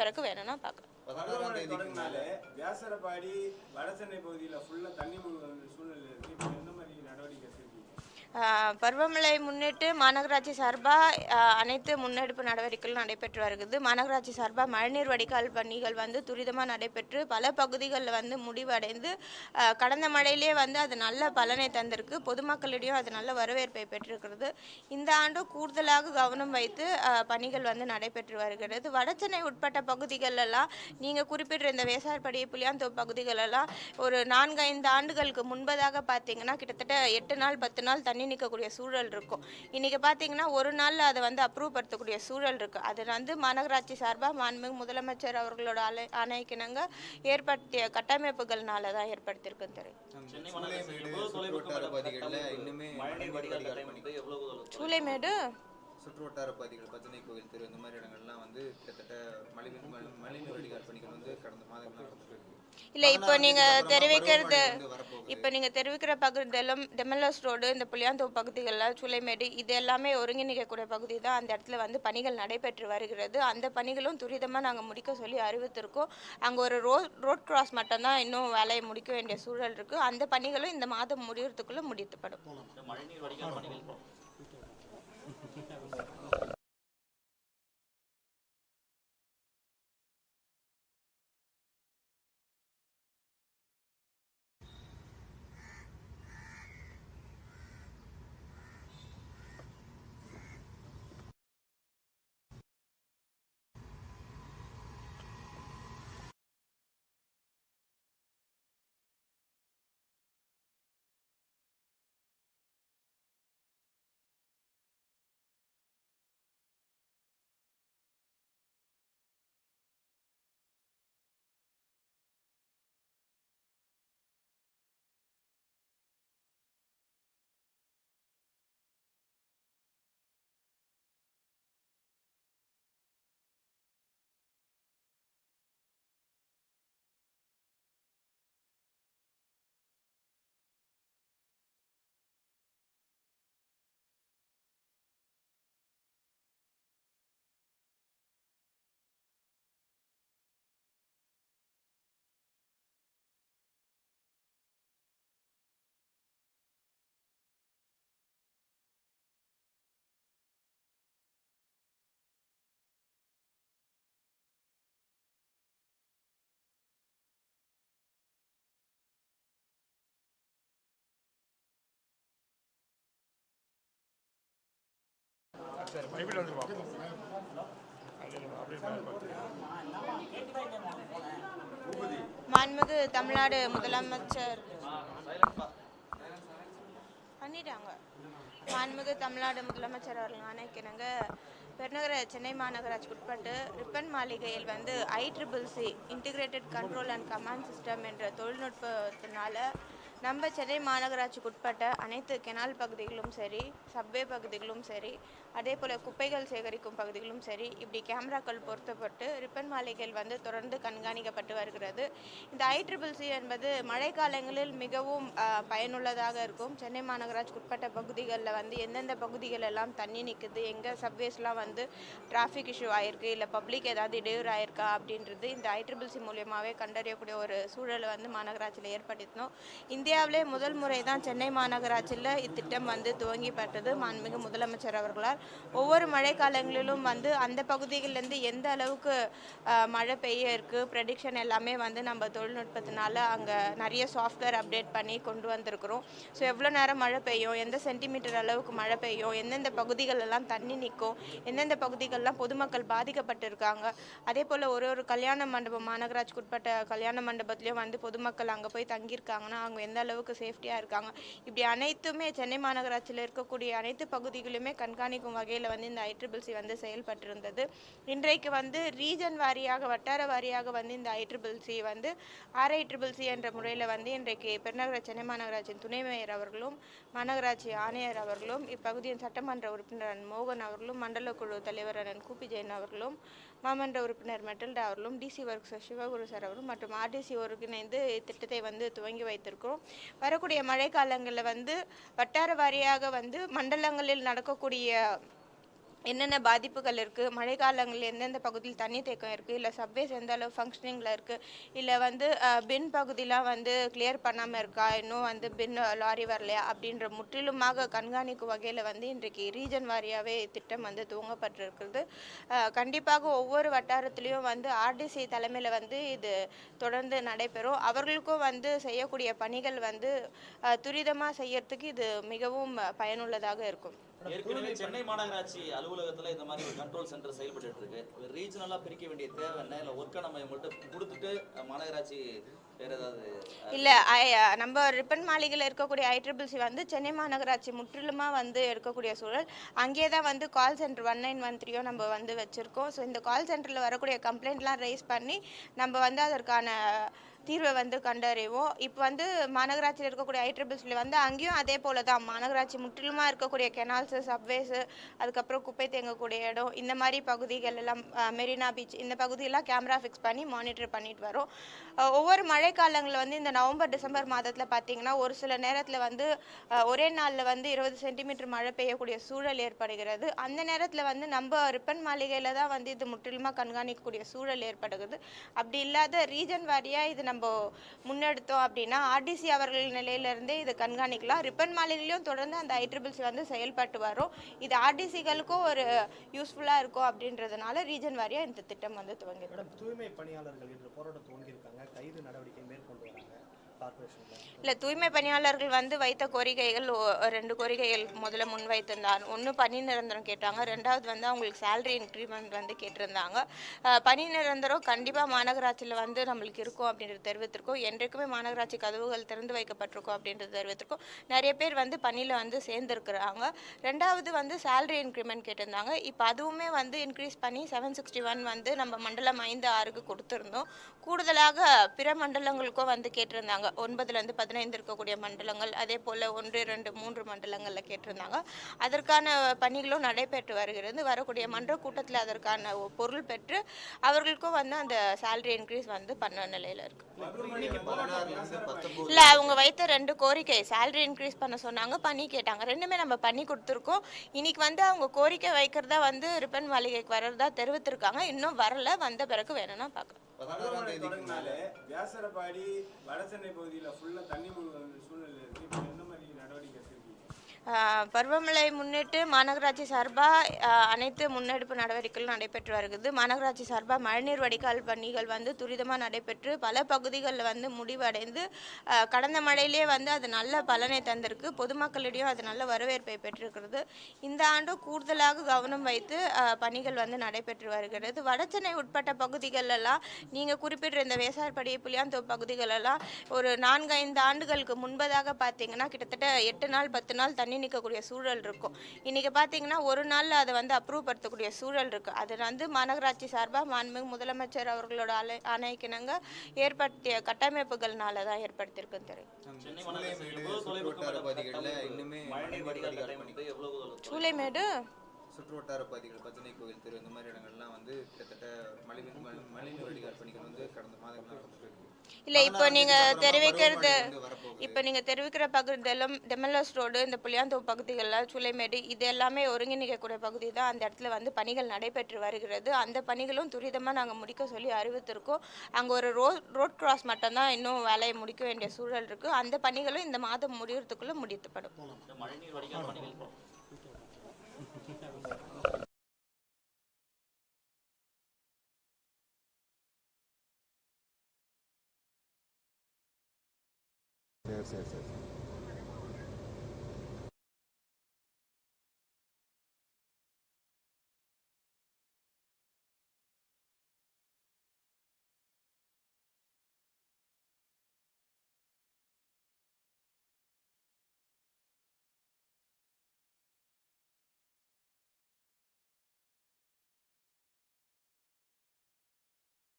பிறகு வேணும்னா பார்க்கலாம். பதினாறாம் பருவமழை தேதிக்கு தொடங்கினாலே வியாசரபாடி வடசென்னை பகுதியில் ஃபுல்லாக தண்ணி சூழ்நிலை இருக்கு. இப்போ எந்த மாதிரி நடவடிக்கை எடுத்திருக்கீங்க? பருவமழை முன்னிட்டு மாநகராட்சி சார்பாக அனைத்து முன்னெடுப்பு நடவடிக்கைகளும் நடைபெற்று வருகிறது. மாநகராட்சி சார்பாக மழைநீர் வடிகால் பணிகள் வந்து துரிதமாக நடைபெற்று பல பகுதிகளில் வந்து முடிவடைந்து கடந்த மழையிலே வந்து அது நல்ல பலனை தந்திருக்கு. பொதுமக்களிடையும் அது நல்ல வரவேற்பை பெற்றிருக்கிறது. இந்த ஆண்டு கூடுதலாக கவனம் வைத்து பணிகள் வந்து நடைபெற்று வருகிறது. வடசென்னை உட்பட்ட பகுதிகளெல்லாம் நீங்கள் குறிப்பிட்ட இந்த வேசார்படி புளியாந்தோப்பு பகுதிகளெல்லாம் ஒரு நான்கு ஐந்து ஆண்டுகளுக்கு முன்பதாக பார்த்தீங்கன்னா கிட்டத்தட்ட எட்டு நாள் பத்து நாள் தண்ணி நிற்கக்கூடிய சூழல் இருக்கும். இன்றைக்கி பார்த்தீங்கன்னா ஒரு நாளில் அதை வந்து அப்ரூவ் படுத்தக்கூடிய சூழல் இருக்குது அது வந்து மாநகராட்சி சார்பாக மாண்புமிகு முதலமைச்சர் அவர்களோட அலை ஆணைக்கிணங்க ஏற்படுத்திய கட்டமைப்புகள்னால தான் ஏற்படுத்தியிருக்குன்னு தெரியும் சூளைமேடு? சுற்றுவட்டார பகுதிகள் பச்சனை கோவில் தெரு இந்த மாதிரி இடங்கள்லாம் வந்து கிட்டத்தட்ட மழை- மழைநீர் வடிகால் பணிகள் வந்து கடந்த மாதங்களாக நடந்துட்டு இருக்கு. இல்லை இப்போ நீங்கள் தெரிவிக்கிறது இப்போ நீங்கள் தெரிவிக்கிற பகுதி டெலம் டெமலஸ் ரோடு இந்த புளியாந்தோப்பு பகுதிகளில் சூளைமேடு இது எல்லாமே ஒருங்கிணைக்கக்கூடிய பகுதி தான் அந்த இடத்துல வந்து பணிகள் நடைபெற்று வருகிறது. அந்த பணிகளும் துரிதமாக நாங்கள் முடிக்க சொல்லி அறிவித்திருக்கோம். அங்கே ஒரு ரோ ரோட் கிராஸ் மட்டும்தான் இன்னும் வேலையை முடிக்க வேண்டிய சூழல் இருக்குது அந்த பணிகளும் இந்த மாதம் முடியறதுக்குள்ளே முடித்துப்படும். மழைநீர் மாண்புமிகு தமிழ்நாடு முதலமைச்சர். பண்ணிட்டாங்க. மாண்புமிகு தமிழ்நாடு முதலமைச்சர் அவர்கள் ஆணைக்கிணங்க. பெருநகர சென்னை மாநகராட்சிக்கு உட்பட்டு ரிப்பன் மாளிகையில் வந்து I triple C integrated control and command system என்ற தொழில்நுட்பத்தினால நம்ம சென்னை மாநகராட்சிக்கு உட்பட்ட அனைத்து கெனால் பகுதிகளும் சரி சப்வே பகுதிகளும் சரி அதே போல் குப்பைகள் சேகரிக்கும் பகுதிகளும் சரி இப்படி கேமராக்கள் பொருத்தப்பட்டு ரிப்பன் மாளிகைகள் வந்து தொடர்ந்து கண்காணிக்கப்பட்டு வருகிறது. இந்த ஐ ட்ரிபிள் சி என்பது மழைக்காலங்களில் மிகவும் பயனுள்ளதாக இருக்கும். சென்னை மாநகராட்சிக்கு உட்பட்ட பகுதிகளில் வந்து எந்தெந்த பகுதிகள் எல்லாம் தண்ணி நிற்குது எங்கே சப்வேஸ்லாம் வந்து டிராஃபிக் இஷ்யூ ஆயிருக்கு இல்லை பப்ளிக் ஏதாவது இடையூறு ஆயிருக்கா அப்படின்றது இந்த ஐ ட்ரிபிள் சி மூலியமாகவே கண்டறியக்கூடிய ஒரு சூழலை வந்து மாநகராட்சியில் ஏற்படுத்தினோம். இந்தியாவிலே முதல் முறை தான் சென்னை மாநகராட்சியில் இத்திட்டம் வந்து துவங்கிப்பட்டது. மாண்புமிகு முதலமைச்சர் அவர்களால். ஒவ்வொரு மழைக்காலங்களிலும் வந்து அந்த பகுதிகளிலேருந்து எந்த அளவுக்கு மழை பெய்ய இருக்குது ப்ரெடிக்ஷன் எல்லாமே வந்து நம்ம தொழில்நுட்பத்தினால அங்கே நிறைய சாஃப்ட்வேர் அப்டேட் பண்ணி கொண்டு வந்திருக்கிறோம். ஸோ எவ்வளோ நேரம் மழை பெய்யும்? எந்த சென்டிமீட்டர் அளவுக்கு மழை பெய்யும்? எந்தெந்த பகுதிகளெல்லாம் தண்ணி நிற்கும்? எந்தெந்த பகுதிகளெலாம் பொதுமக்கள் பாதிக்கப்பட்டிருக்காங்க? அதே போல் ஒரு ஒரு கல்யாண மண்டபம் மாநகராட்சிக்குட்பட்ட கல்யாண மண்டபத்துலேயும் வந்து பொதுமக்கள் அங்கே போய் தங்கியிருக்காங்கன்னா அவங்க எந்த அளவுக்கு சேஃப்டியாக இருக்காங்க. இப்படி அனைத்துமே சென்னை மாநகராட்சியில் இருக்கக்கூடிய அனைத்து பகுதிகளுமே கண்காணிக்கும் வகையில் வந்து இந்த ஐட்ரிபிள்சி வந்து செயல்பட்டிருந்தது. இன்றைக்கு வந்து ரீஜன் வாரியாக வட்டார வாரியாக வந்து இந்த ஐட்ரிபிள்சி வந்து ஆர்ஐட்ரிபிள்சி என்ற முறையில் வந்து இன்றைக்கு பெருநகர சென்னை மாநகராட்சியின் துணை மேயர் அவர்களும் மாநகராட்சி ஆணையர் அவர்களும் இப்பகுதியின் சட்டமன்ற உறுப்பினர் மோகன் அவர்களும் மண்டல குழு தலைவர் அண்ணன் கூப்பி ஜெயின் அவர்களும் மாமன்ற உறுப்பினர் மெட்டல்டா அவர்களும் டிசி ஒர்க்ஸ் சிவகுரு சார் அவர்களும் மற்றும் ஆர்டிசி ஒருங்கிணைந்து திட்டத்தை வந்து துவங்கி வைத்திருக்கிறோம். வரக்கூடிய மழைக்காலங்களில் வந்து வட்டார வாரியாக வந்து மண்டலங்களில் நடக்கக்கூடிய என்னென்ன பாதிப்புகள் இருக்குது மழைக்காலங்களில் எந்தெந்த பகுதியில் தண்ணி தேக்கம் இருக்குது இல்லை சப்வேஸ் எந்த அளவு ஃபங்க்ஷனிங்கில் இருக்குது இல்லை வந்து பின் பகுதியெலாம் வந்து கிளியர் பண்ணாமல் இருக்கா? இன்னும் வந்து பின் லாரி வரலையா? அப்படின்ற முற்றிலுமாக கண்காணிக்கும் வகையில் வந்து இன்றைக்கு ரீஜன் வாரியாகவே திட்டம் வந்து துவங்கப்பட்டிருக்கிறது. கண்டிப்பாக ஒவ்வொரு வட்டாரத்துலேயும் வந்து ஆர்டிசி தலைமையில் வந்து இது தொடர்ந்து நடைபெறும். அவர்களுக்கும் வந்து செய்யக்கூடிய பணிகள் வந்து துரிதமாக செய்யறதுக்கு இது மிகவும் பயனுள்ளதாக இருக்கும். ஏற்கனவே சென்னை மாநகராட்சி அலுவலகத்துல இந்த மாதிரி ஒரு கண்ட்ரோல் சென்டர் செயல்பட்டு இருக்கு. ரீஜனலா பிரிக்க வேண்டிய தேவை என்ன? இல்ல ஒர்க்கை நம்ம இவங்கள்ட்ட கொடுத்துட்டு மாநகராட்சி வேற ஏதாவது அஹ், இல்லை நம்ம ரிப்பன் மாளிகையில் இருக்கக்கூடிய ஐட்ரிபிள்சி வந்து சென்னை மாநகராட்சி முற்றிலுமாக வந்து இருக்கக்கூடிய சூழல். அங்கேயே தான் வந்து call centre one nine one த்ரீயோ நம்ம வந்து வச்சுருக்கோம். ஸோ இந்த கால் சென்டரில் வரக்கூடிய கம்ப்ளைண்ட்லாம் ரைஸ் பண்ணி நம்ம வந்து அதற்கான தீர்வை வந்து கண்டறிவோம். இப்போ வந்து மாநகராட்சியில் இருக்கக்கூடிய ஐட்ரிபிள்ஸில் வந்து அங்கேயும் அதே போல தான் மாநகராட்சி முற்றிலுமாக இருக்கக்கூடிய கெனால்ஸு சப்வேஸு அதுக்கப்புறம் குப்பை தேங்கக்கூடிய இடம் இந்த மாதிரி பகுதிகள் எல்லாம் மெரினா பீச் இந்த பகுதியெல்லாம் கேமரா ஃபிக்ஸ் பண்ணி மானிட்டர் பண்ணிட்டு வரோம். ஒவ்வொரு ஒவ்வொரு மழைக்காலங்களில் வந்து இந்த நவம்பர் டிசம்பர் மாதத்தில் பார்த்தீங்கன்னா ஒரு சில நேரத்தில் வந்து ஒரே நாளில் வந்து இருபது சென்டிமீட்டர் மழை பெய்யக்கூடிய சூழல் ஏற்படுகிறது. அந்த நேரத்தில் வந்து நம்ம ரிப்பன் மாளிகையில் தான் வந்து இது முற்றிலுமாக கண்காணிக்கக்கூடிய சூழல் ஏற்படுகிறது. அப்படி இல்லாத ரீஜன் வாரியாக இது நம்ம முன்னெடுத்தோம் அப்படின்னா ஆர்டிசி அவர்கள் நிலையிலிருந்தே இதை கண்காணிக்கலாம். ரிப்பன் மாளிகையிலையும் தொடர்ந்து அந்த ஐட்ரிபிள்சி வந்து செயல்பட்டு வரும். இது ஆர்டிசிகளுக்கும் ஒரு யூஸ்ஃபுல்லாக இருக்கும் அப்படின்றதுனால ரீஜன் வாரியாக இந்த திட்டம் வந்து துவங்கிருக்கு தூய்மை பணியாளர்கள் இன்று போராட்டம் துவங்கியிருக்காங்க. கைது நடவடிக்கை மேற்கொண்டு வராங்க. இல்லை தூய்மை பணியாளர்கள் வந்து வைத்த கோரிக்கைகள் ரெண்டு கோரிக்கைகள் முதல்ல முன்வைத்திருந்தார். ஒன்று பணி நிரந்தரம் கேட்டாங்க. ரெண்டாவது வந்து அவங்களுக்கு சேலரி இன்க்ரிமெண்ட் வந்து கேட்டிருந்தாங்க. பணி நிரந்தரம் கண்டிப்பாக மாநகராட்சியில் வந்து நம்மளுக்கு இருக்கும் அப்படின்றது தெரிவித்திருக்கோம். என்றைக்குமே மாநகராட்சி கதவுகள் திறந்து வைக்கப்பட்டிருக்கும் அப்படின்றது தெரிவித்திருக்கோம். நிறைய பேர் வந்து பணியில் வந்து சேர்ந்துருக்குறாங்க. ரெண்டாவது வந்து சேலரி இன்க்ரிமெண்ட் கேட்டிருந்தாங்க. இப்போ அதுவுமே வந்து இன்க்ரீஸ் பண்ணி செவன் சிக்ஸ்டி ஒன் வந்து நம்ம மண்டலம் ஐந்து ஆறுக்கு கொடுத்துருந்தோம். கூடுதலாக பிற மண்டலங்களுக்கும் வந்து கேட்டிருந்தாங்க. ஒன்பதுலேருந்து பதினைந்து இருக்கக்கூடிய மண்டலங்கள் அதே போல் ஒன்று ரெண்டு மூன்று மண்டலங்களில் கேட்டிருந்தாங்க. அதற்கான பணிகளும் நடைபெற்று வருகிறது. வரக்கூடிய மன்ற கூட்டத்தில் அதற்கான பொருள் பெற்று அவர்களுக்கும் வந்து அந்த சேலரி இன்க்ரீஸ் வந்து பண்ண நிலையில் இருக்கு. இல்லை அவங்க வைத்த ரெண்டு கோரிக்கை சேலரி இன்க்ரீஸ் பண்ண சொன்னாங்க பண்ணி கேட்டாங்க. ரெண்டுமே நம்ம பண்ணி கொடுத்துருக்கோம். இன்னைக்கு வந்து அவங்க கோரிக்கை வைக்கிறதா வந்து ரிப்பன் மாளிகைக்கு வர்றதா தெரிவித்திருக்காங்க. இன்னும் வரல வந்த பிறகு வேணும்னா பார்க்கலாம். பதினாறாம் தொடங்கினாலே வியாசரபாடி வடசென்னை பகுதியில் ஃபுல்லாக தண்ணி முழுகிற சூழ்நிலை இருக்கு இப்போ எந்த மாதிரி நடவடிக்கை எடுத்திருக்கீங்க ஆஹ் பருவமழை முன்னிட்டு மாநகராட்சி சார்பாக அனைத்து முன்னெடுப்பு நடவடிக்கைகளும் நடைபெற்று வருகிறது. மாநகராட்சி சார்பாக மழைநீர் வடிகால் பணிகள் வந்து துரிதமாக நடைபெற்று பல பகுதிகளில் வந்து முடிவடைந்து கடந்த மழையிலே வந்து அது நல்ல பலனை தந்திருக்கு. பொதுமக்களிடையும் அது நல்ல வரவேற்பை பெற்றிருக்கிறது. இந்த ஆண்டு கூடுதலாக கவனம் வைத்து பணிகள் வந்து நடைபெற்று வருகிறது. வடசென்னை உட்பட்ட பகுதிகளெல்லாம் நீங்கள் குறிப்பிட்ட இந்த வேசார்படி புளியாந்தோ பகுதிகளெல்லாம் ஒரு நான்கு ஐந்து ஆண்டுகளுக்கு முன்பதாக பார்த்தீங்கன்னா கிட்டத்தட்ட எட்டு நாள் பத்து நாள் தண்ணி நிற்கக்கூடிய சூழல் இருக்கும். இன்றைக்கி பார்த்தீங்கன்னா ஒரு நாளில் அதை வந்து அப்ரூவ் படுத்தக்கூடிய சூழல் இருக்குது அது வந்து மாநகராட்சி சார்பாக மாண்புமிகு முதலமைச்சர் அவர்களோட அலை ஆணைக்கிணங்க ஏற்படுத்திய கட்டமைப்புகள்னால தான் ஏற்படுத்தியிருக்குன்னு தெரியும். சென்னை சூளைமேடு சுற்றுவட்டார பகுதிகள் பச்சனை கோவில் தெரு இந்த மாதிரி இடங்கள்லாம் வந்து கிட்டத்தட்ட மழை- மழைநீர் வடிகால் பணிகள் வந்து கடந்த மாதங்களாக நடந்துட்டு இருக்கு. இல்லை இப்போ நீங்கள் தெரிவிக்கிறது இப்போ நீங்கள் தெரிவிக்கிற பகுதி டெமல்லஸ் ரோடு இந்த புளியாந்தோப்பு பகுதிகளில் சுலைமேடு இது எல்லாமே ஒருங்கிணைக்கக்கூடிய பகுதி தான் அந்த இடத்துல வந்து பணிகள் நடைபெற்று வருகிறது. அந்த பணிகளும் துரிதமாக நாங்கள் முடிக்க சொல்லி அறிவித்திருக்கோம். அங்கே ஒரு ரோ ரோட் கிராஸ் மட்டும்தான் இன்னும் வேலையை முடிக்க வேண்டிய சூழல் இருக்குது அந்த பணிகளும் இந்த மாதம் முடிகிறதுக்குள்ளே முடித்துப்படும். இந்த மழைநீர்